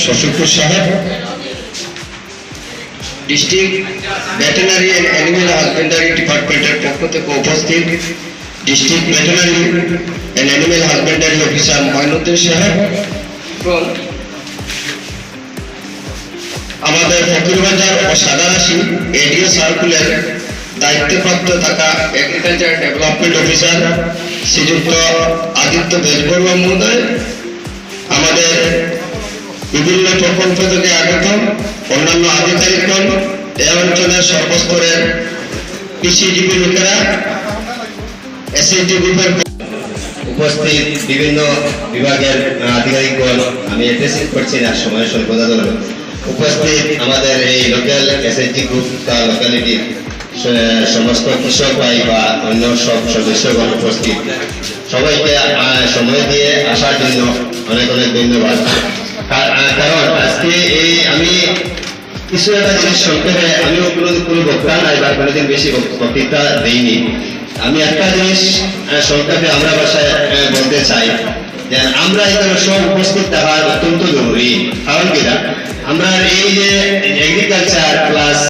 Shashipur Saheb district veterinary and animal husbandry ডিপার্টমেন্টের পক্ষ থেকে উপস্থিত district veterinary and animal husbandry officer Moinuddin Saheb এবং আমাদের ফকিরবাজার ও সাদারাশি এডিও সার্কুলের দায়িত্বপ্রাপ্ত থাকা এগ্রিকালচার ডেভেলপমেন্ট অফিসার শ্রীযুক্ত আদিত্য বেজবর্মা মহোদয় বিভিন্ন প্রকল্প থেকে আগত অন্যান্য আধিকারিকগণ এ অঞ্চলের সর্বস্তরের কৃষিজীবী লোকেরা উপস্থিত বিভিন্ন বিভাগের আধিকারিকগণ আমি অ্যাড্রেসিং করছি না, সময় স্বল্পতা ধরে উপস্থিত আমাদের এই লোকাল এসএসজি গ্রুপ বা লোকালিটির সমস্ত কৃষক ভাই বা অন্য সব সদস্যগণ উপস্থিত। সবাইকে সময় দিয়ে আসার জন্য অনেক অনেক ধন্যবাদ। আজকে এই, আমি কিছু একটা জিনিস সংক্ষেপে আমিও কোনো বক্তা নাই বা কোনোদিন বেশি বক্তৃতা দেইনি। আমি একটা জিনিস সংক্ষেপে আমরা ভাষায় বলতে চাই যে আমরা এখানে সব উপস্থিত থাকা অত্যন্ত জরুরি। কারণ কিনা আমরা এই যে